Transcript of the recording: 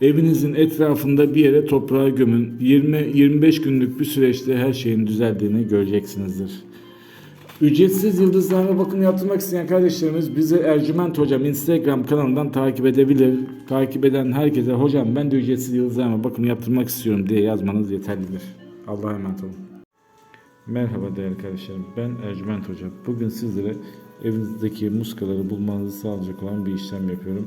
Evinizin etrafında bir yere toprağa gömün. 20-25 günlük bir süreçte her şeyin düzeldiğini göreceksinizdir. Ücretsiz yıldızlarına bakım yaptırmak isteyen kardeşlerimiz bizi Ercüment Hocam Instagram kanalından takip edebilir. Takip eden herkese hocam ben de ücretsiz yıldızlarına bakım yaptırmak istiyorum diye yazmanız yeterlidir. Allah'a emanet olun. Merhaba değerli kardeşlerim. Ben Ercüment Hoca. Bugün sizlere evinizdeki muskaları bulmanızı sağlayacak olan bir işlem yapıyorum.